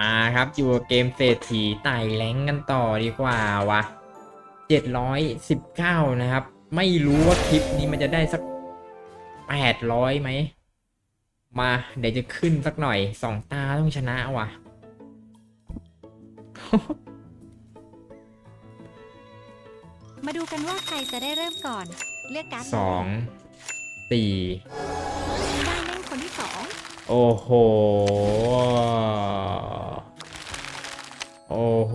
มาครับอยู่กับเกมเศรษฐีไต่แรงกันต่อดีกว่าวะ719 นะครับ ไม่รู้ว่าคลิปนี้มันจะได้สัก 800ไหม มาเดี๋ยวจะขึ้นสักหน่อยสองตาต้องชนะว่ะมาดูกันว่าใครจะได้เริ่มก่อน เลือกการ์ดสองสี่ได้เล่นคนที่สองโอ้โห โอ้โห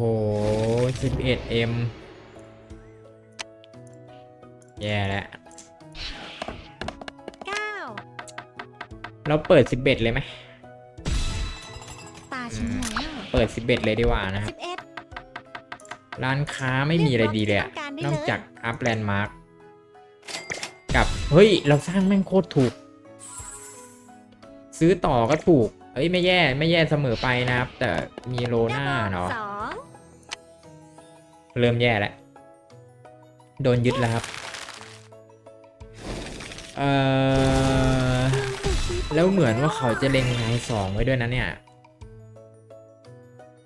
11m แย่แล้วเก้าเราเปิด 11 เลยไหม ตาฉันแล้วเปิด 11 เลยดีกว่านะครับสิบเอ็ดร้านค้าไม่มีอะไรดีเลยอะเลือกรถที่ต้องการได้เลยนอกจากอัพแลนด์มาร์กกับ เฮ้ย เราสร้างแม่งโคตรถูก ซื้อต่อก็ถูกเฮ้ย ไม่แย่ ไม่แย่เสมอไปนะครับ แต่มีโลหน้าเนาะสอง เริ่มแย่แล้ว โดนยึดแล้วครับ เออแล้วเหมือนว่าเขาจะเล็งลายสองไว้ด้วยนะเนี่ย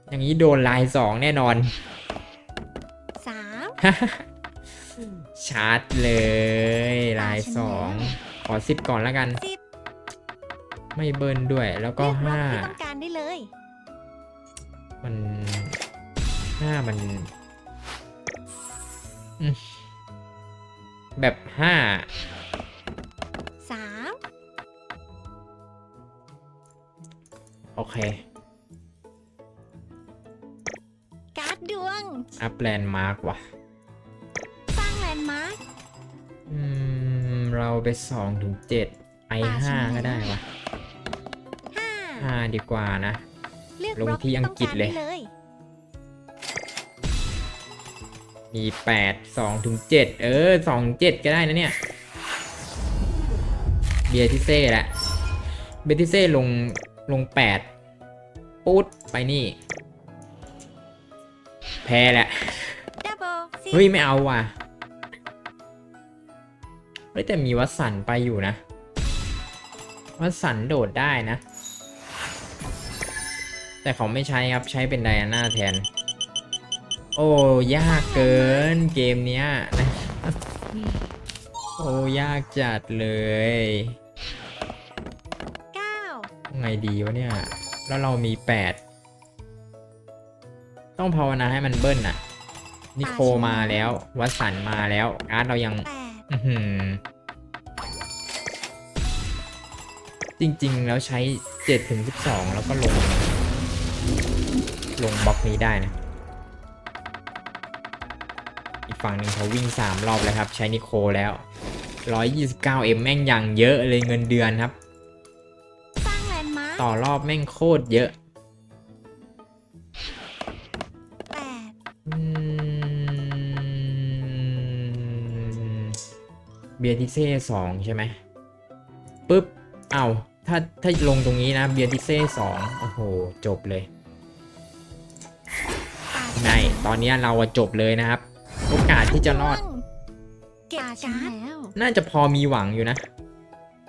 อย่างนี้โดนลายสองแน่นอนสามชาร์จเลยลายสองขอสิบก่อนแล้วกันสิบไม่เบิร์นด้วยแล้วก็เลือกรถห้าที่ต้องการได้เลยมันห้ามันอืม แบบห้าสามโอเค การ์ดดวง อัพแลนด์มาร์กว่ะ สร้างแลนด์มาร์คอืม เราไปสองถึงเจ็ดไปตาฉัห้านแล้วก็ได้วะห้าห้าดีกว่านะ เลือกลงรถที่อังกฤษเลย มีแปดสองถึงเจ็ดเออสองเจ็ดก็ได้นะเนี่ย เบียร์ทิเซ่แหละ เบียร์ทิเซ่ลงลงแปดปุ๊ดไปนี่ แพ้แหละดับเบิลสิบเฮ้ย ไม่เอาว่ะเฮ้ยแต่มีวัดสันไปอยู่นะ วัดสันโดดได้นะ แต่เขาไม่ใช้ครับใช้เป็นไดอาน่าแทน โอ้ยากเกินเกมเนี้ยนะโอ้ยากจัดเลยเก้าไงดีวะเนี่ย แล้วเรามีแปดต้องภาวนาให้มันเบิ้ลน่ะ นิโคมาแล้ว วัดสันมาแล้วการ์ดเรายังแปดอื้อหือจริงๆ แล้วใช้7ถึง12 แล้วก็ลง ลงบล็อกนี้ได้นะอีก ฝั่งหนึ่งเขาวิ่ง 3 รอบแล้วครับ ใช้นิโคแล้ว 129M แม่งอย่างเยอะเลยเงินเดือนครับสร้างแลนด์มาร์คต่อรอบแม่งโคตรเยอะแปดอืมเบียร์ทิเซ่สองใช่ไหมปุ๊บ เอาถ้าถ้าลงตรงนี้นะเบียร์ทิเซ่สองโอ้โห จบเลยตาในตอนนี้เราอะจบเลยนะครับ โอกาสที่จะรอด เก็บการ์ดแล้ว น่าจะพอมีหวังอยู่นะ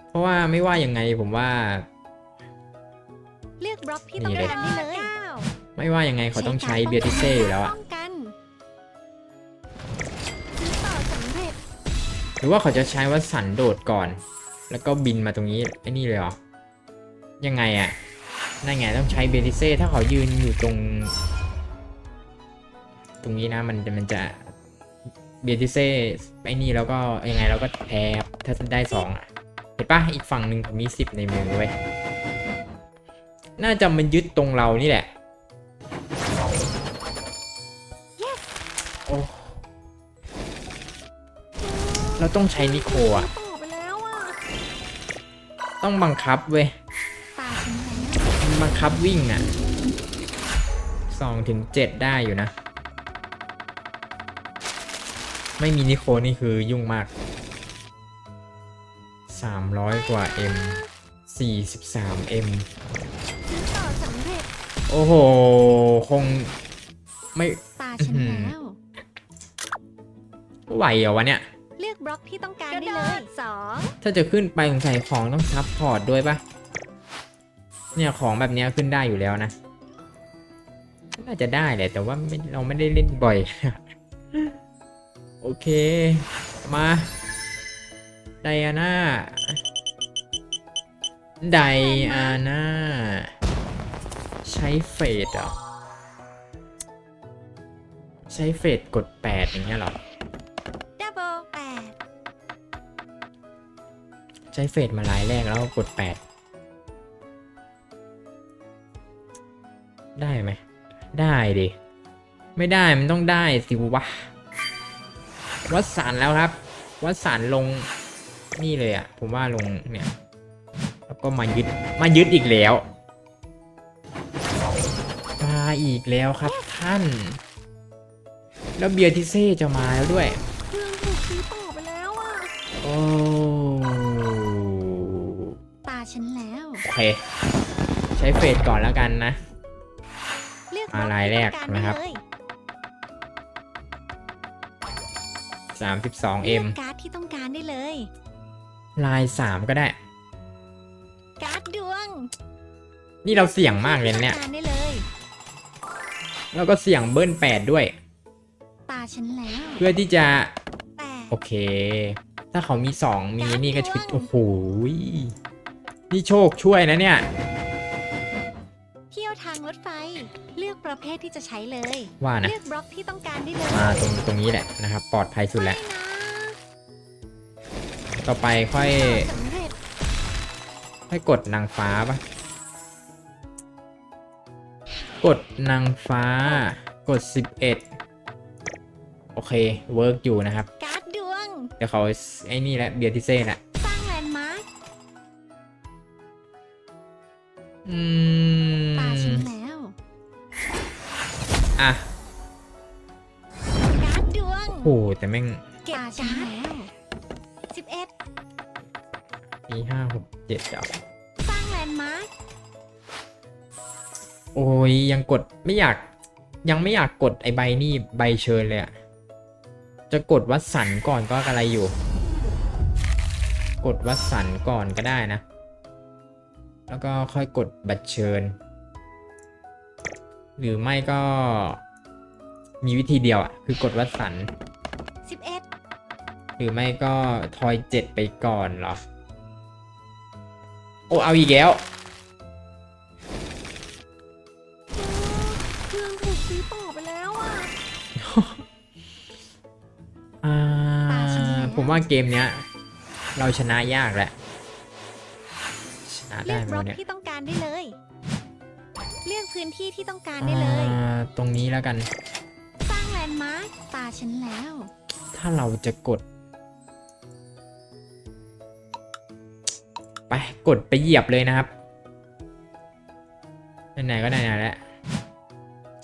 เพราะว่าไม่ว่ายังไงผมว่า เลือกบล็อกที่นี่ต้องเลยการได้เลยไม่ว่ายังไงเขาต้องใช้เบียร์ทิเซ่อยู่แล้วอะป้องกันซื้อต่อสำเร็จหรือว่าเขาจะใช้ว่าสันโดดก่อน แล้วก็บินมาตรงนี้ไอ้นี่เลยเหรอ ยังไงอะนั่นไงต้องใช้เบติเซ่ถ้าเขายืนอยู่ตรง ตรงนี้นะมันมันจะ เบียติเซ่ไอ้นี่แล้วก็ยังไงเราก็แพ้ครับถ้าได้สองอะเห็นปะอีกฝั่งหนึ่งเขามีสิบในมือเว้ยน่าจะมันยึดตรงเรานี่แหละโอ้เราต้องใช้นิโคอะต่อไปแล้วอะต้องบังคับเว้ยบังคับวิ่งอะสองถึงเจ็ดได้อยู่นะ ไม่มีนิโคนี่คือยุ่งมากสามร้อยกว่า M สี่สิบสาม M ซื้อต่อสำเร็จโอ้โห คงไม่ตาฉันอื้อหือแล้วไหวเหรอวะเนี่ย เลือกบล็อกที่ต้องการได้เลยสองถ้าจะขึ้นไปสงสัยของต้องซับพอร์ตด้วยปะเนี่ยของแบบเนี้ยขึ้นได้อยู่แล้วนะน่าจะได้แหละแต่ว่าไม่เราไม่ได้เล่นบ่อย โอเค มาไดอาน่าไดอาน่า ใช้เฟดเหรอใช้เฟดกด 8 อย่างเงี้ยเหรอดับเบิลแปดใช้เฟดมาหลายแรกแล้วก็กด 8 ได้ไหม ได้ดิ ไม่ได้มันต้องได้สิวะ วัดสันแล้วครับ วัดสันลงนี่เลยอะ่ะผมว่าลงเนี่ย แล้วก็มายึดมายึดอีกแล้วมาอีกแล้วครับท่าน แล้วเบียร์ทิเซ่จะมาแล้วด้วยเครื่องถูกซื้อต่อไปแล้วอะโอ้ตาฉันแล้วโอเคใช้เฟดก่อนแล้วกันนะ เลือกอ่ารายแรกที่ต้องนะครับ เลย32เลื M อกการ์ดที่ต้องการได้เลย ลาย 3 ก็ได้ การ์ดดวงนี่เราเสี่ยงมากเลยนะเนี่ย ที่ต้องการได้เลย แล้วก็เสี่ยงเบิ้ล 8 ด้วย ตาฉันแล้ว เพื่อที่จะแปดโอเค ถ้าเขามี 2 มีนี่ก็ชีวิตโอ้โหยนี่โชคช่วยนะเนี่ย เที่ยวทางรถไฟเลื อกประเภทที่จะใช้เลย ว่านะ เลือกบล็อกที่ต้องการได้เลยมาตรงตรงนี้แหละนะครับ ปลอดภัยสุดแล้วไม่นะต่อไปค่อยสำเร็จค่อยกดนางฟ้าปะกดนางฟ้า กด 11 โอเค เวิร์กอยู่นะครับ การ์ดดวง เดี๋ยวเขาไอ้นี่แหละเบียร์ทิเซ่แหละ สร้างแลนด์มาร์คอืต อะการ์ดดวงโอ้โหแต่แม่งเก็บการ์ดแล้วสิบเอ็ดมีห้าหกเจ็ดเดี๋ยวสร้างแลนด์มาร์คโอ้ยยังกดไม่อยากยังไม่อยากกดไอใบนี่ใบเชิญเลยอะจะกดวัดสันก่อนก็อะไรอยู่ กดวัดสันก่อนก็ได้นะ แล้วก็ค่อยกดบัตรเชิญ หรือไม่ก็ มีวิธีเดียวอะคือกดวัดสัน สิบเอ็ดหรือไม่ก็ทอยเจ็ดไปก่อนเหรอ โอ้เอาอีกแล้ว เครื่องถูกซื้อต่อไปแล้วอะ อ่าตาฉันแล้วผมว่าเกมเนี้ย เราชนะยากแหละ ชนะเลืได้อกไหมบล็อกวะเนี่ย ที่ต้อง ที่ที่ต้องการได้เลย อ่าตรงนี้แล้วกัน สร้างแลนด์มาร์คตาฉันแล้ว ถ้าเราจะกด ไปกดไปเหยียบเลยนะครับไหนๆก็ไหนๆแล้ว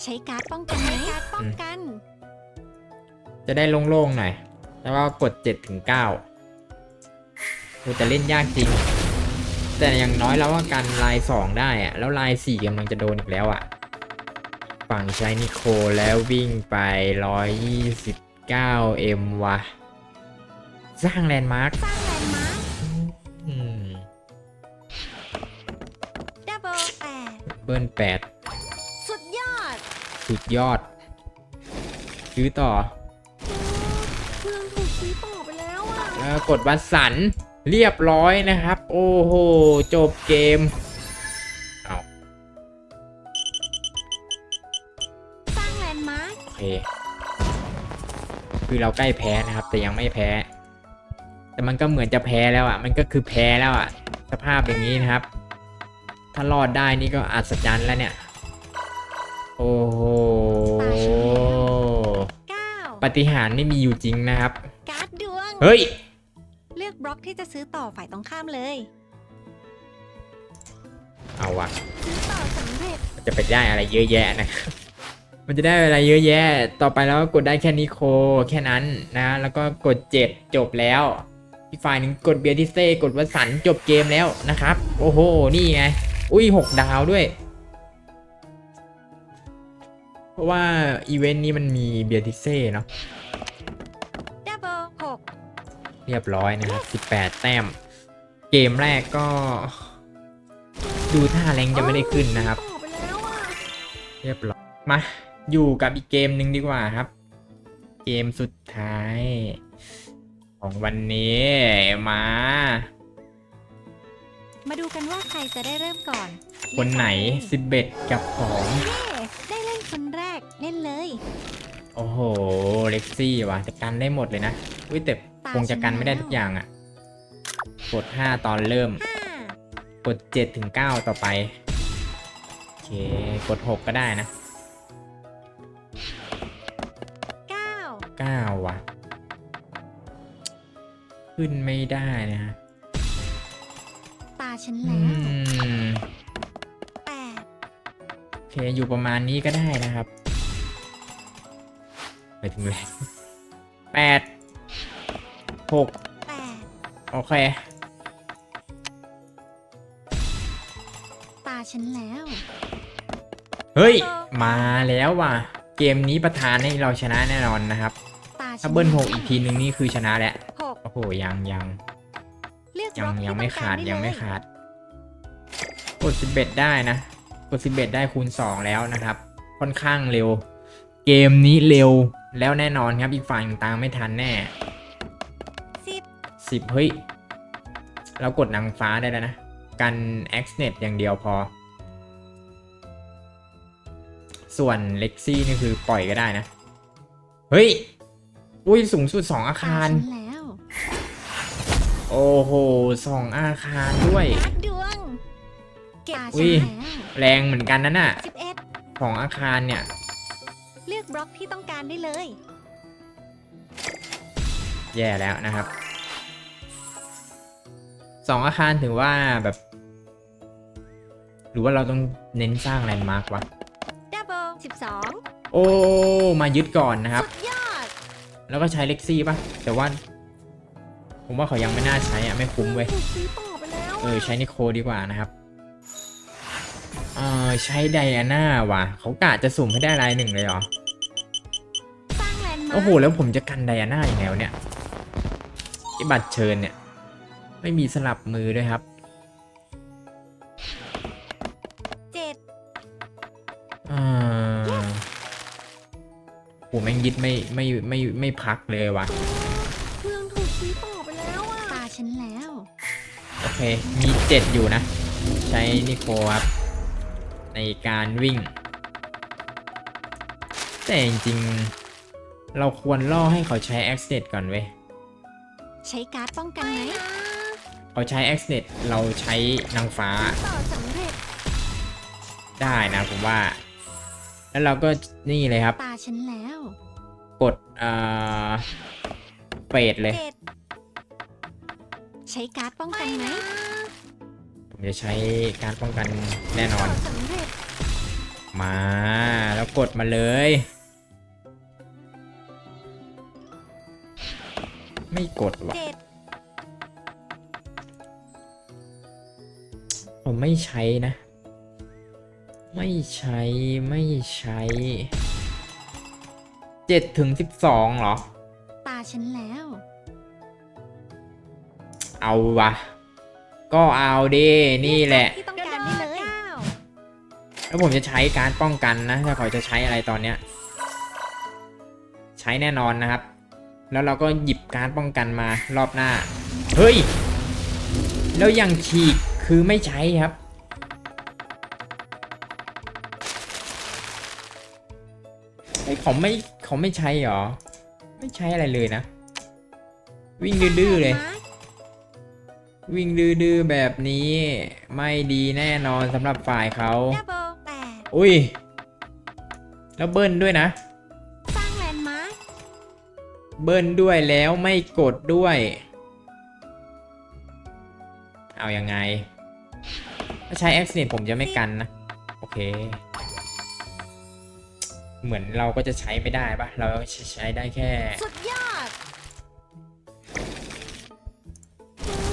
ใช้การ์ดป้องกันไหมการ์ดป้องกัน จะได้โล่งๆหน่อย แล้วก็กด7ถึง9โอ้แต่เล่นยากจริง แต่อย่างน้อยเราว่ากันลาย 2 ได้อะแล้วลาย 4กำลังจะโดนอีกแล้วอะ ฝั่งใช้นิโคแล้ววิ่งไป 129 m วะ สร้างแลนด์มาร์ค สร้างแลนด์มาร์คอืมดับเบิลแปดเบิร์นแปดสุดยอด สุดยอด ซื้อต่อเครื่องถูกซื้อต่อไปแล้วอะแล้วกดวัดสัน เรียบร้อยนะครับ โอ้โห จบเกม เค คือเราใกล้แพ้นะครับ แต่ยังไม่แพ้ แต่มันก็เหมือนจะแพ้แล้วอะ มันก็คือแพ้แล้วอะ สภาพอย่างนี้นะครับ ถ้ารอดได้นี่ก็อัศจรรย์แล้วเนี่ย โอ้โหเก้าปาฏิหารย์ไม่มีอยู่จริงนะครับ การ์ดดวง เฮ้ย เลือกบล็อกที่จะซื้อต่อฝ่ายตรงข้ามเลย เอาวะ ซื้อต่อสำเร็จมันจะไปได้อะไรเยอะแยะนะครับ มันจะได้อะไรเยอะแยะ ต่อไปแล้วก็กดได้แค่นิโคแค่นั้นนะ แล้วก็กด 7 จบแล้ว อีกฝ่ายหนึ่งกดเบียร์ทิเซ่กดวัสันจบเกมแล้วนะครับ โอ้โห นี่ไง อุ้ย 6 ดาวด้วย เพราะว่าอีเวนต์นี้มันมีเบียร์ทิเซ่เนาะเรียบร้อยนะครับ 18 แต้ม เกมแรกก็ ดูท่าแรงจะไม่ได้ขึ้นนะครับ เรียบร้อย มา อยู่กับอีกเกมหนึ่งดีกว่าครับ เกมสุดท้าย ของวันนี้มา มาดูกันว่าใครจะได้เริ่มก่อนคนไหนเลือกสิบเอ็ดกับสองเย้ได้เล่นคนแรกเล่นเลย โอ้โห เล็กซี่ว่ะแต่กันได้หมดเลยนะอุ้ยแต่คงจะกันไม่ได้ทุกอย่างอะ่ะ กด 5 ตอนเริ่มห้ากด7ถึง9ต่อไป โอเค กด 6 ก็ได้นะ 9ว่ะ ขึ้นไม่ได้นะฮะตาฉันอืแล้วมแปดโอเคอยู่ประมาณนี้ก็ได้นะครับ ไปถึงแรงแปดหก แปดโอเค ตาฉันแล้ว เฮ้ย มาแล้วว่ะ เกมนี้ประธานให้เราชนะแน่นอนนะครับตาฉัน ถ้าเบิ้ลหกแล้วอีกทีนึงนี่คือชนะแล้วหกโอ้โหยังยังเลือกยังบล็อกที่ยังไม่ต้องกขาดรยังไม่เลยขาดกด11ได้นะกด11ได้คูณ2แล้วนะครับ ค่อนข้างเร็ว เกมนี้เร็วแล้วแน่นอนครับอีกฝั่งตามไม่ทันแน่สิบ10เฮ้ยเรากดนางฟ้าได้แล้วนะ กัน x n e t อย่างเดียวพอ ส่วนเล็กซี่นี่คือปล่อยก็ได้นะ เฮ้ย อุ้ยสูงสุด2อาตาคาร ฉันแล้วโอ้โหสองอาคารด้วย นัดดวง เก็บตาอุ้ฉันยแล้วแรงเหมือนกันนะน่ะสิบเอ็ดของอาคารเนี่ย เลือกบล็อกที่ต้องการได้เลย แย่แล้วนะครับสองอาคารถือว่าแบบ หรือว่าเราต้องเน้นสร้างแลนด์มาร์กวะ ดับเบิลสิบสองโอ้ มายึดก่อนนะครับ สุดยอด แล้วก็ใช้เล็กซี่ปะแต่ว่า ผมว่าเขายังไม่น่าใช้อะไม่คุ้มเว้ยถูกซื้อต่อไปแล้วเออ ใช้นิโคดีกว่านะครับเออใช้ไดอาน่าว่ะ เขากะจะสุ่มให้ได้ลายหนึ่งเลยเหรอสร้างแลนด์มาร์คโอ้โห แล้วผมจะกันไดอาน่าอย่างไงวะเนี่ยไอบัตรเชิญเนี่ย ไม่มีสลับมือด้วยครับเจ็ดอ่า โหแม่งยึดไม่ไม่ไม่ไม่พักเลยว่ะเครื่องถูกซื้อต่อไปแล้วอะตาฉันแล้ว โอเค มีเจ็ดอยู่นะ ใช้นิโคครับ ในการวิ่ง แต่จริงๆ เราควรล่อให้เขาใช้ a c c e s ก่อนเว้ย ใช้การ์ดป้องกันไหมเขาใช้ a c c e s เราใช้นางฟ้า ต่อสำเร็จ ได้นะผมว่า แล้วเราก็นี่เลยครับ ตาฉันแล้วกดเอ่อเฟดเลย เจ็ดใช้การ์ดป้องกันไหมผมจะใช้การป้องกันแน่นอนต่อสำเร็จมาแล้วกดมาเลย ไม่กดว่ะ เจ็ดผมไม่ใช้นะ ไม่ใช้ไม่ใช้เจ็ดถึงสิบสองเหรอ ตาฉันแล้ว เอาวะ ก็เอาดินี่แหละ ที่ต้องการได้เลยแล้วผมจะใช้การป้องกันนะ ถ้าเขาจะใช้อะไรตอนเนี้ย ใช้แน่นอนนะครับ แล้วเราก็หยิบการป้องกันมารอบหน้า เฮ้ย แล้วยังฉีกคือไม่ใช้ครับ เฮ้ยเขาไม่เขาไม่ใช้หรอ ไม่ใช้อะไรเลยนะ วิ่งดื้อๆเลย วิ่งดื้อๆแบบนี้ไม่ดีแน่นอนสำหรับฝ่ายเขาดับเบิลแปดอุ้ย แล้วเบิ้ลด้วยนะสร้างแลนด์มาร์คเบิ้ลด้วยแล้วไม่กดด้วย เอายังไง ถ้าใช้ accident ผมจะไม่กันนะ โอเค เหมือนเราก็จะใช้ไม่ได้ปะเราใช้ได้แค่สุดยอด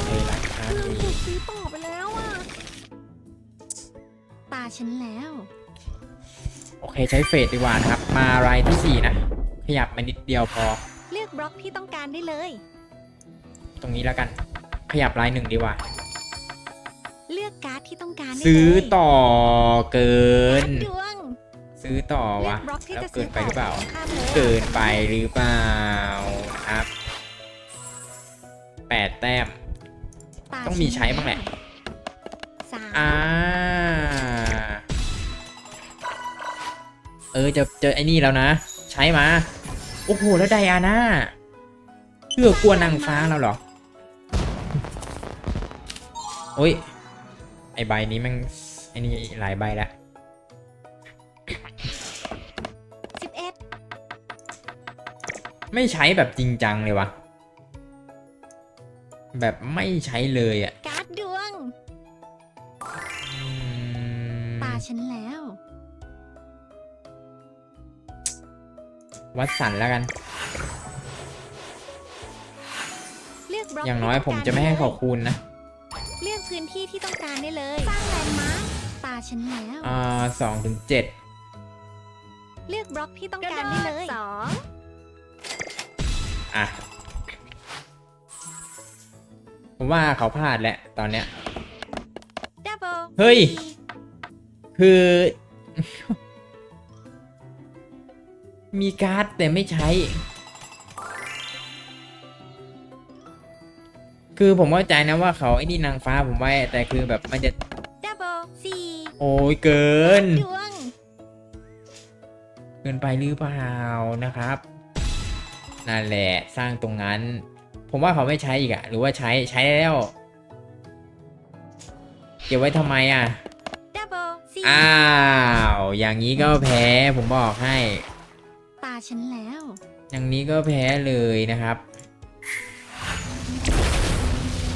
เอรักคาเครื่องดีถูกซื้อต่อไปแล้วอะ ตาฉันแล้ว โอเคใช้เฟสดีกว่านะครับ มารายที่4นะ ขยับมานิดเดียวพอ เลือกบล็อกที่ต้องการได้เลย ตรงนี้แล้วกัน ขยับลายหนึ่งดีกว่า เลือกการ์ดที่ต้องการได้เลยซื้อต่อเกินดวง ซื้อต่อเลืวะอกบล็อกที่แล้วจะเกิซื้อนไปต่อหรือเปล่าตรงข้ามเลยเกินไปหรือเปล่าครับแปดแต้มาต้องมีใช้บ้างแหละสามอ่าเออจะเจอไอ้นี่แล้วนะ ใช้มา โอ้โห แล้วไดอาน่าเพื่อกลัวนางฟ้าเราเหรอ โอ้ย ไอใบนี้มันไอ้นี่หลายใบแล้ว ไม่ใช้แบบจริงจังเลยวะแบบไม่ใช้เลยอะ่ะการ์ดดวงอืมตาฉันแล้ว วัดสันแล้วกัน เลือกบล็อกอย่างน้อยที่ผมต้งจะไม่ให้การขอบคุณนะ เลือกพื้นที่ที่ต้องการได้เลย สร้างแลนด์มาร์คตาฉันแล้ว อ่าสองถึงเจ็ด เลือกบล็อกที่ต้องการได้เลยสอง อะ ผมว่าเขาพลาดแหละตอนเนี้ย เฮ้ย คือ มีการ์ดแต่ไม่ใช้ คือผมเข้าใจนะว่าเขาไอ้นี่นางฟ้าผมไว้ แต่คือแบบมันจะ โอ้ยเกิน เกินไปหรือเปล่านะครับ นั่นแหละสร้างตรงนั้น ผมว่าเขาไม่ใช้อีกอะหรือว่าใช้ใช้แล้ว เก็บไว้ทำไมอะดับเบิลสี่อ้าว อย่างนี้ก็แพ้ผมบอกให้ ตาฉันแล้ว อย่างนี้ก็แพ้เลยนะครับ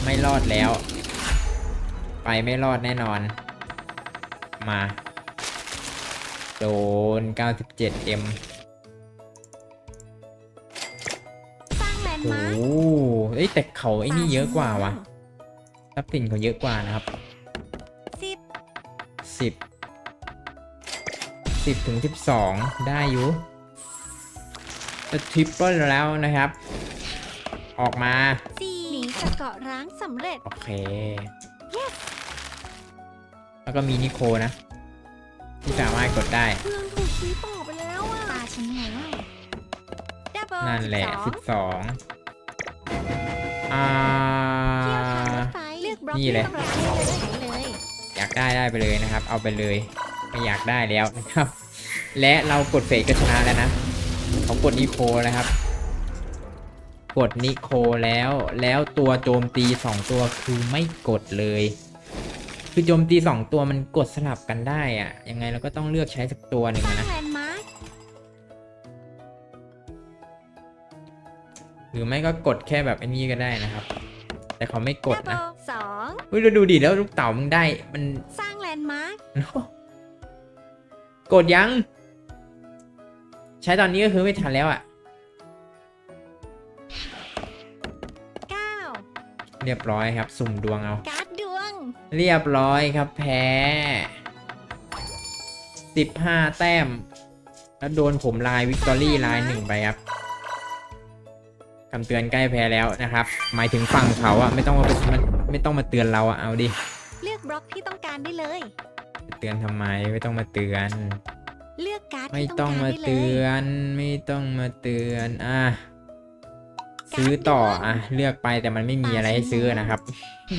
ไม่รอดแล้ว ไปไม่รอดแน่นอน มา โดน 97M สร้างแลนด์โอ้มาร์คโหเอ้ยแต่เขาไอ้นี่เยอะกว่าวะทรัพย์สินเขาเยอะกว่านะครับสิบสิบสิบถึงสิบสองได้อยู่จะทริปเปิลแล้วนะครับ ออกมาสี่หนีจากเกาะร้างสำเร็จ โอเคแล้วก็มีนิโคนะ ที่สามารถกดได้เพื่อนถูกชี้ต่อไปแล้วอะตาฉันแล้วดับเบิลนั่นแหละสิสิบบสสอง องอ่า เที่ยวทางรถไฟเลือกบล็อกนี่ที่เลยต้องการได้เลยใช้เลย อยากได้ได้ไปเลยนะครับ เอาไปเลย ไม่อยากได้แล้วนะครับ และเรากดเฟสก็ชนะแล้วนะเขากดนิโคนะครับ กดนิโคแล้วแล้วตัวโจมตีสองตัวคือไม่กดเลย คือโจมตีสองตัวมันกดสลับกันได้อะยังไงเราก็ต้องเลือกใช้สักตัวหนึ่งสร้าอะงนะแล หรือไม่ก็กดแค่แบบไอ้นี้ก็ได้นะครับ แต่เขาไม่กดดับเบินะลสองเฮ้ยเราดูดิแล้วลูกเต่ามึงได้ มันสร้างแลนด์มาร์คกดยัง ใช้ตอนนี้ก็คือไม่ทันแล้วอะ่ะเก้าเรียบร้อยครับ สุ่มดวงเอาการ์ดดวง เรียบร้อยครับแพ้สิบห้าแต้ม แล้วโดนผมลายวิกตอรี่ลายหนึ่งไปครับ คำเตือนใกล้แพ้แล้วนะครับ หมายถึงฝั่งเขาอะไม่ต้องมามันไม่ต้องมาเตือนเราอะเอาดิ เลือกบล็อกที่ต้องการได้เลย เตือนทำไมไม่ต้องมาเตือน เลือกการ์ดไม่ที่ต้ต้อองงการมาได้เลเตืยอนไม่ต้องมาเตือนอะซื้อต่ออะเลือกไปแต่มันไม่มีอะไรให้ซื้อนะครับ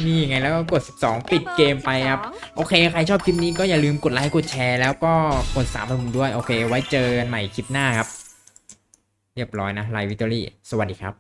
นี่ไงแล้วก็กด 12 ปิดเกมไปครับโอเค ใครชอบคลิปนี้ก็อย่าลืมกดไลค์ กดแชร์ แล้วก็กดสามให้ผมด้วย โอเค ไว้เจอกันใหม่คลิปหน้าครับ เรียบร้อยนะไลฟ์วิตอรี่สวัสดีครับ